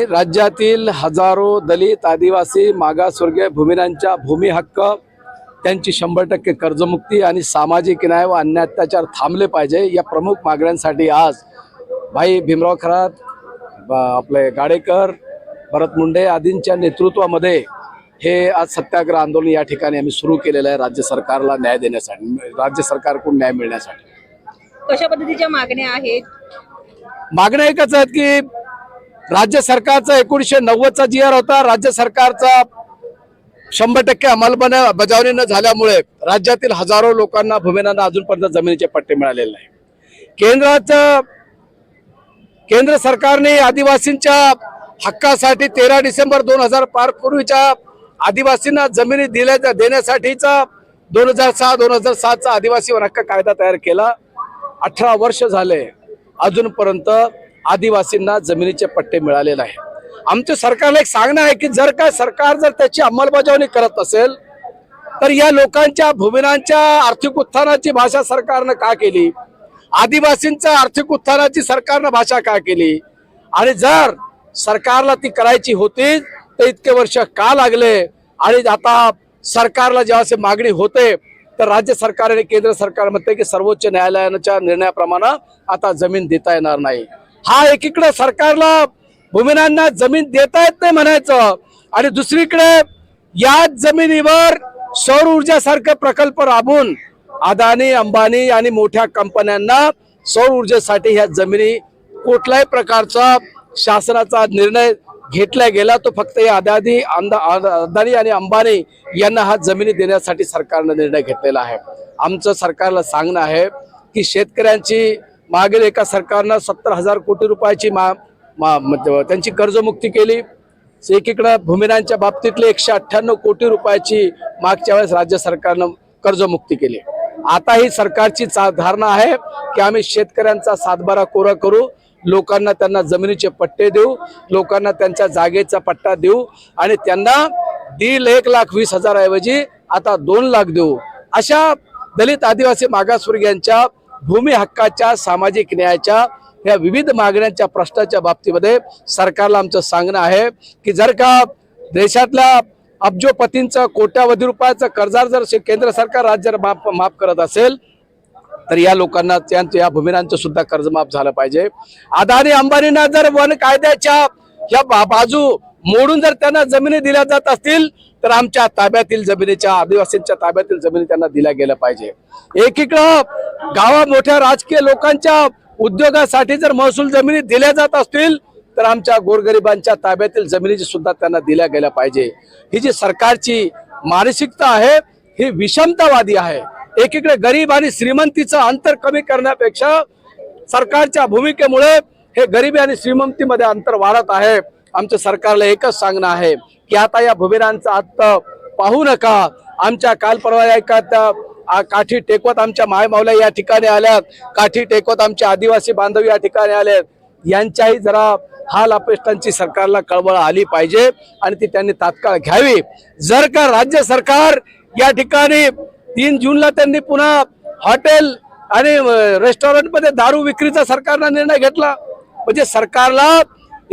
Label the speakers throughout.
Speaker 1: राज्यातील हजारो दलित आदिवासी मागासवर्गीय भूमिनांच्या भूमी हक्क त्यांची शंभर टक्के कर्जमुक्ती आणि सामाजिक न्याय व अन्य अत्याचार थांबले पाहिजे या प्रमुख मागण्यांसाठी आज भाई भीमराव खरात आपले गाडेकर भरत मुंडे आदींच्या नेतृत्वामध्ये हे आज सत्याग्रह आंदोलन या ठिकाणी आम्ही सुरू केलेलं आहे राज्य सरकारला न्याय देण्यासाठी राज्य सरकारकडून न्याय मिळण्यासाठी.
Speaker 2: कशा पद्धतीच्या मागण्या आहेत?
Speaker 1: मागण्या एकच आहेत की राज्य सरकारचा एकोणीसशे नव्वदचा जी आर होता राज्य सरकारचा शंभर टक्के अंमलबजावणी बजावणी न झाल्यामुळे राज्यातील हजारो लोकांना भूमिनांना अजूनपर्यंत जमिनीचे पट्टे मिळालेले नाही केंद्राचं केंद्र सरकारने आदिवासींच्या हक्कासाठी तेरा डिसेंबर दोन हजार पार पूर्वीच्या आदिवासींना जमिनी दिल्या देण्यासाठीचा दोन हजार सहा दोन हजार सातचा आदिवासी वन हक्क कायदा तयार केला. अठरा वर्ष झाले. अजूनपर्यंत आदिवासींना जमिनीचे पट्टे मिळालेले आहे आमच्या सरकारला एक सांगणं आहे की जर का सरकार जर त्याची अंमलबजावणी करत असेल तर या लोकांच्या भूमिनांच्या आर्थिक उत्थानाची भाषा सरकारनं का केली? आदिवासींच्या आर्थिक उत्थानाची सरकारनं भाषा का केली? आणि जर सरकारला ती करायची होती तर इतके वर्ष का लागले? आणि आता सरकारला जेव्हा मागणी होते तर राज्य सरकार आणि केंद्र सरकार म्हणते की सर्वोच्च न्यायालयाच्या निर्णयाप्रमाणे आता जमीन देता येणार नाही. हा एकीकडे सरकारला भूमिनांना जमीन देता येत नाही म्हणायचं आणि दुसरीकडे याच जमिनीवर सौर ऊर्जासारखे प्रकल्प राबून अदानी अंबानी आणि मोठ्या कंपन्यांना सौर ऊर्जेसाठी ह्या जमिनी कुठल्याही प्रकारचा शासनाचा निर्णय घेतला गेला तो फक्त या अदानी अदानी आणि अंबानी यांना हा जमिनी देण्यासाठी सरकारनं निर्णय घेतलेला आहे. आमचं सरकारला सांगणं आहे की शेतकऱ्यांची मागील एका सरकारनं सत्तर हजार कोटी रुपयाची मा मा- म्हणजे त्यांची कर्जमुक्ती केली. एकीकडं भूमिनांच्या बाबतीतले एकशे अठ्ठ्याण्णव कोटी रुपयाची मागच्या वेळेस राज्य सरकारनं कर्जमुक्ती केली. आता ही सरकारची चा- धारणा आहे की आम्ही शेतकऱ्यांचा सातबारा कोरा करू लोकांना त्यांना जमिनीचे पट्टे देऊ लोकांना त्यांच्या जागेचा पट्टा देऊ आणि त्यांना दीड एक लाख वीस हजाराऐवजी आता दोन लाख देऊ. अशा दलित आदिवासी मागासवर्गीयांच्या भूमी हक्काच्या सामाजिक न्यायाच्या या विविध मागण्यांच्या प्रश्नाच्या बाबतीमध्ये सरकारला आमचं सांगणं आहे की जर का देशातल्या अब्जोपतींचं कोट्यावधी रुपयाचं कर्जार जर केंद्र सरकार राज्य माफ माफ करत असेल तर या लोकांना त्यांचं या भूमिरांचं सुद्धा कर्ज माफ झालं पाहिजे. अदानी अंबानींना जर वन कायद्याच्या या बा- बाजू मोडून जर त्यांना जमिनी दिल्या जात असतील तर आमच्या ताब्यातील जमिनीच्या आदिवासींच्या ताब्यातील जमिनी त्यांना दिल्या गेल्या पाहिजे. एकीकडं गावा मोठ्या राजकीय लोकांच्या उद्योगासाठी जर महसूल जमिनी दिल्या जात असतील तर आमच्या गोरगरिबांच्या ताब्यातील जमिनीची सुद्धा त्यांना दिल्या गेल्या पाहिजे. ही जी सरकारची मानसिकता आहे ही विषमतावादी आहे. एकीकडे गरीब आणि श्रीमंतीचं अंतर कमी करण्यापेक्षा सरकारच्या भूमिकेमुळे हे गरिबी आणि श्रीमंतीमध्ये अंतर वाढत आहे. आमच्या सरकारला एकच सांगणं आहे की आता या भूमिरांचा अंत पाहू नका. आमच्या काल परवा एका काठी टेकवत आमच्या मायमावल्या या ठिकाणी आल्यात. काठी टेकवत आमच्या आदिवासी बांधव या ठिकाणी आलेत. यांच्याही जरा हाल अपेष्टांची सरकारला कळवळ आली पाहिजे आणि ती त्यांनी तात्काळ घ्यावी. जर का राज्य सरकार या ठिकाणी तीन जूनला त्यांनी पुन्हा हॉटेल आणि रेस्टॉरंटमध्ये दारू विक्रीचा सरकारनं निर्णय घेतला. म्हणजे सरकारला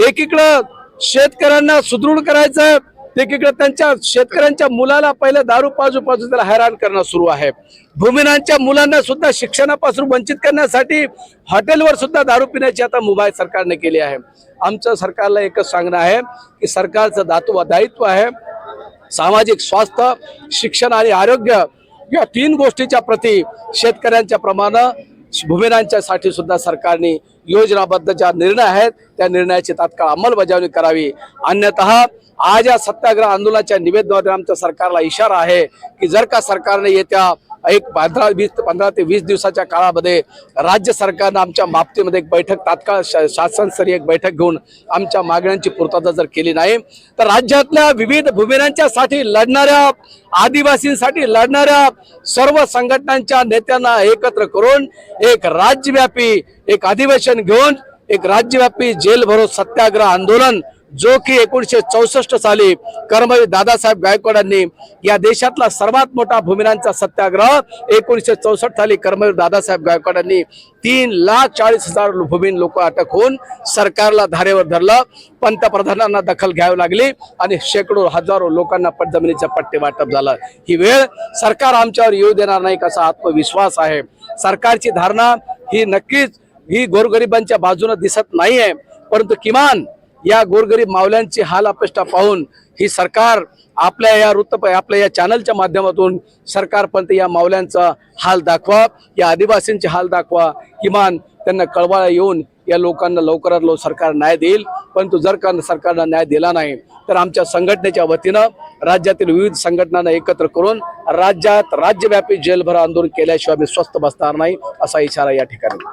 Speaker 1: एकीकडं शेतकऱ्यांना सुदृढ करायचं एकीकडे त्यांच्या शेतकऱ्यांच्या मुलाला पहिले दारू पाजू पाजू त्याला हैराण करणं सुरू आहे. भूमिनांच्या मुलांना सुद्धा शिक्षणापासून वंचित करण्यासाठी हॉटेलवर सुद्धा दारू पिण्याची आता मुंबई सरकारने केली आहे. आमचं सरकारला एकच सांगणं आहे की सरकारचं दातू दायित्व आहे. सामाजिक स्वास्थ्य शिक्षण आणि आरोग्य या तीन गोष्टीच्या प्रती शेतकऱ्यांच्या प्रमाणात भूमिनांच्या साठी सुद्धा सरकारने योजनाबद्ध ज्या निर्णय आहेत त्या निर्णयाची तात्काळ अंमलबजावणी करावी. अन्यतः आज या सत्याग्रह आंदोलनाच्या निवेदनाद्वारे आमच्या सरकारला इशारा आहे की जर का सरकारने येत्या एक पंधरा वीस पंधरा ते वीस दिवसाच्या काळामध्ये राज्य सरकारनं आमच्या बाबतीमध्ये एक बैठक तात्काळ शा- शासनस्तरीय एक बैठक घेऊन आमच्या मागण्यांची पूर्तता जर केली नाही तर राज्यातल्या विविध भूमिनांच्यासाठी लढणाऱ्या आदिवासींसाठी लढणाऱ्या सर्व संघटनांच्या नेत्यांना एकत्र करून एक राज्यव्यापी एक अधिवेशन घेऊन एक राज्यव्यापी जेल भरो सत्याग्रह आंदोलन जो की एकोणीसशे चौसष्ट साली कर्मवीर दादासाहेब गायकवाडांनी या देशातला सर्वात मोठा भूमिनांचा सत्याग्रह एकोणीसशे चौसष्ट साली कर्मवीर दादासाहेब गायकवाडांनी तीन लाख चाळीस हजार भूमीन लोक अटक होऊन सरकारला धारेवर धरलं. पंतप्रधानांना दखल घ्यावी लागली आणि शेकडो हजारो लोकांना पट जमिनीचं पट्टे वाटप झालं. ही वेळ सरकार आमच्यावर येऊ देणार नाही असा आत्मविश्वास आहे. सरकारची धारणा ही नक्कीच ही गोरगरिबांच्या बाजूने दिसत नाहीये. परंतु किमान या गोरगरीब मावल्यांची हाल अपेष्टा पाहून ही सरकार आपल्या या वृत्त आपल्या या चॅनलच्या माध्यमातून सरकारपर्यंत या मावल्यांचा हाल दाखवा या आदिवासींचे हाल दाखवा. किमान त्यांना कळवाळा येऊन या लोकांना लवकरात लवकर सरकार न्याय देईल. परंतु जर का सरकारनं न्याय दिला नाही तर आमच्या संघटनेच्या वतीनं राज्यातील विविध संघटनांना एकत्र करून राज्यात राज्यव्यापी जेलभर आंदोलन केल्याशिवाय आम्ही स्वस्थ बसणार नाही असा इशारा या ठिकाणी.